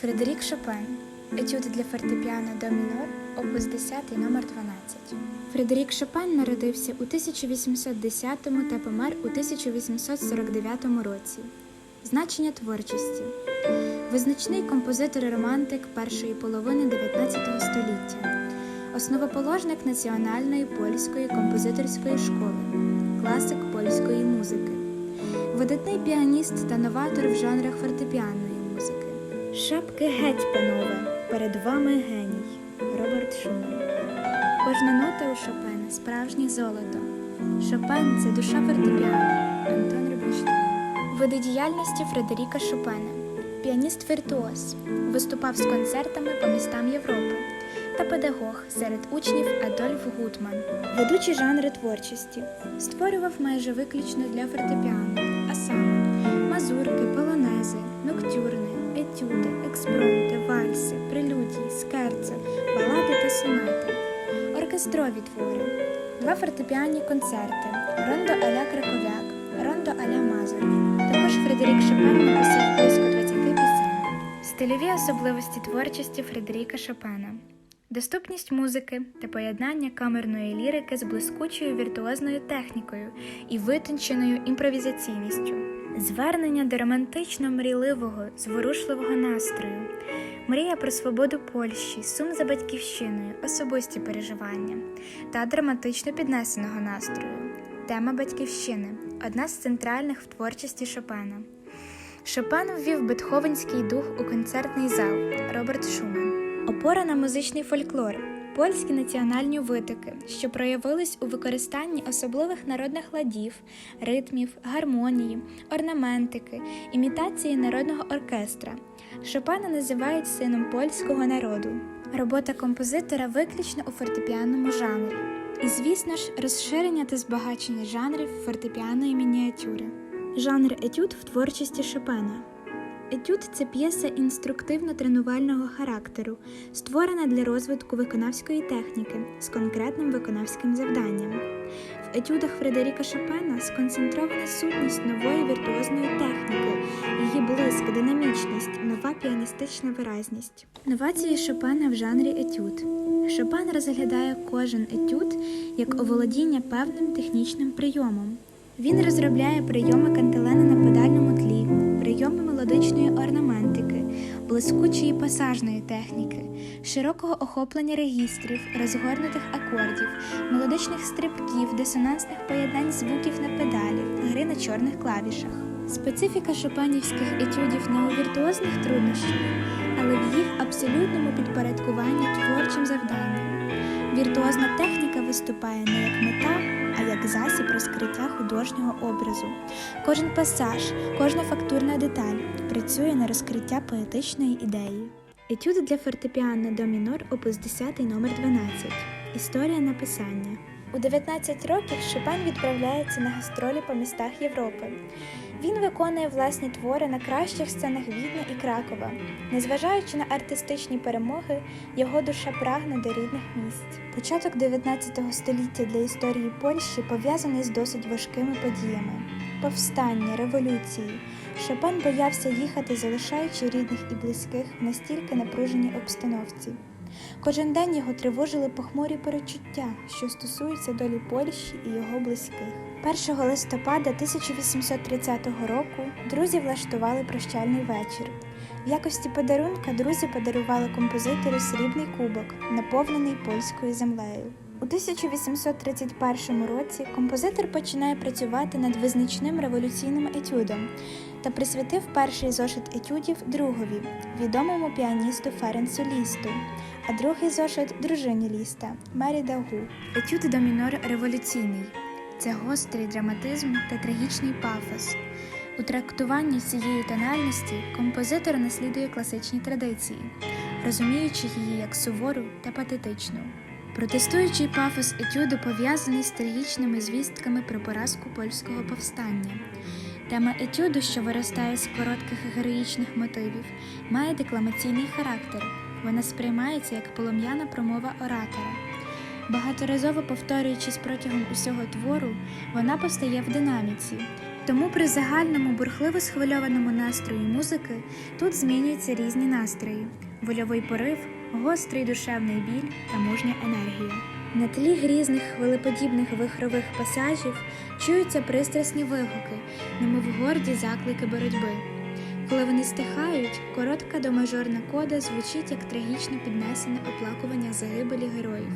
Фредерік Шопен. Етюди для фортепіано до мінор, опус 10, номер 12. Фредерік Шопен народився у 1810 та помер у 1849 році. Значення творчості. Визначний композитор-романтик першої половини 19 століття. Основоположник Національної польської композиторської школи, класик польської музики, видатний піаніст та новатор в жанрах фортепіанної музики. Шапки геть, панове, перед вами геній Роберт Шуман. Кожна нота у Шопена справжнє золото. Шопен це душа фортепіано. Антон Рубінштейн. Види діяльності Фредеріка Шопена. Піаніст віртуоз. Виступав з концертами по містам Європи та педагог серед учнів Адольф Гутман. Ведучі жанри творчості. Створював майже виключно для фортепіано, а саме мазурки, полонези, ноктюрни, експромти, вальси, прелюдії, скерци, балади та сонати. Оркестрові твори, два фортепіанні концерти, рондо аля Краковяк, рондо аля Мазурні. Також Фредерік Шопен написав близько 20 пісень. Стильові особливості творчості Фредеріка Шопена. Доступність музики та поєднання камерної лірики з блискучою віртуозною технікою і витонченою імпровізаційністю, звернення до романтично мрійливого, зворушливого настрою, мрія про свободу Польщі, сум за батьківщиною, особисті переживання та драматично піднесеного настрою. Тема батьківщини одна з центральних в творчості Шопена. Шопен ввів бетховенський дух у концертний зал Роберт Шуман. Опора на музичний фольклор, польські національні витоки, що проявились у використанні особливих народних ладів, ритмів, гармонії, орнаментики, імітації народного оркестра. Шопена називають сином польського народу. Робота композитора виключно у фортепіанному жанрі. І, звісно ж, розширення та збагачення жанрів фортепіаної мініатюри. Жанр етюд в творчості Шопена. Етюд це п'єса інструктивно-тренувального характеру, створена для розвитку виконавської техніки з конкретним виконавським завданням. В етюдах Фредеріка Шопена сконцентрована сутність нової віртуозної техніки, її блиск, динамічність, нова піаністична виразність. Новації Шопена в жанрі етюд. Шопен розглядає кожен етюд як оволодіння певним технічним прийомом. Він розробляє прийоми кантилени на педальному тлі, прийоми мелодичної орнаментики, блискучої пасажної техніки, широкого охоплення регістрів, розгорнутих акордів, мелодичних стрибків, дисонансних поєднань звуків на педалі, гри на чорних клавішах. Специфіка шопенівських етюдів не у віртуозних труднощах, але в їх абсолютному підпорядкуванні творчим завданням. Віртуозна техніка виступає не як мета, як засіб розкриття художнього образу. Кожен пасаж, кожна фактурна деталь працює на розкриття поетичної ідеї. Етюд для фортепіано до мінор, опус 10, номер 12. Історія написання. У 19 років Шопен відправляється на гастролі по містах Європи. Він виконує власні твори на кращих сценах Відня і Кракова. Незважаючи на артистичні перемоги, його душа прагне до рідних місць. Початок 19 століття для історії Польщі пов'язаний з досить важкими подіями: повстання, революції. Шопен боявся їхати, залишаючи рідних і близьких в настільки напруженій обстановці. Кожен день його тривожили похмурі перечуття, що стосуються долі Польщі і його близьких. 1 листопада 1830 року друзі влаштували прощальний вечір. В якості подарунка друзі подарували композитору срібний кубок, наповнений польською землею. У 1831 році композитор починає працювати над визначним революційним етюдом та присвятив перший зошит етюдів другові, відомому піаністу Ференсу Лісту, а другий зошит дружині Ліста Мері Дагу. Етюд до мінор революційний. Це гострий драматизм та трагічний пафос. У трактуванні цієї тональності композитор наслідує класичні традиції, розуміючи її як сувору та патетичну. Протестуючий пафос етюду пов'язаний з трагічними звістками про поразку польського повстання. Тема етюду, що виростає з коротких героїчних мотивів, має декламаційний характер. Вона сприймається як полум'яна промова оратора. Багаторазово повторюючись протягом усього твору, вона постає в динаміці, Тому при загальному бурхливо схвильованому настрої музики тут змінюються різні настрої: вольовий порив, гострий душевний біль та мужня енергія. На тлі грізних хвилеподібних вихрових пасажів чуються пристрасні вигуки, немов горді заклики боротьби. Коли вони стихають, коротка домажорна кода звучить як трагічно піднесене оплакування загибелі героїв.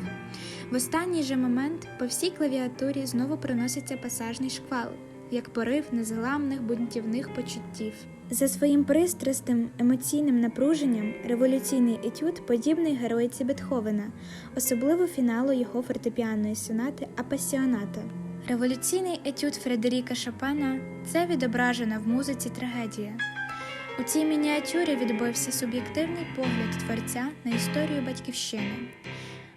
В останній же момент по всій клавіатурі знову проноситься пасажний шквал, як порив незламних бунтівних почуттів. За своїм пристрастим емоційним напруженням революційний етюд подібний героїці Бетховена, особливо фіналу його фортепіаної сонати Апасіоната. Революційний етюд Фредеріка Шопена це відображена в музиці трагедія. У цій мініатюрі відбився суб'єктивний погляд творця на історію батьківщини.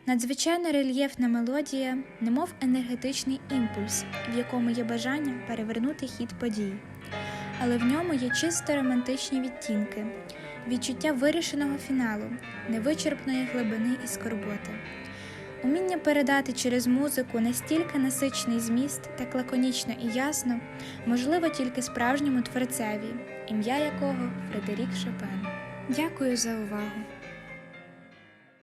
Надзвичайно рельєфна мелодія, немов енергетичний імпульс, в якому є бажання перевернути хід подій. Але в ньому є чисто романтичні відтінки, відчуття вирішеного фіналу, невичерпної глибини і скорботи. Уміння передати через музику настільки насичений зміст, так лаконічно і ясно, можливо тільки справжньому творцеві, ім'я якого Фредерік Шопен. Дякую за увагу!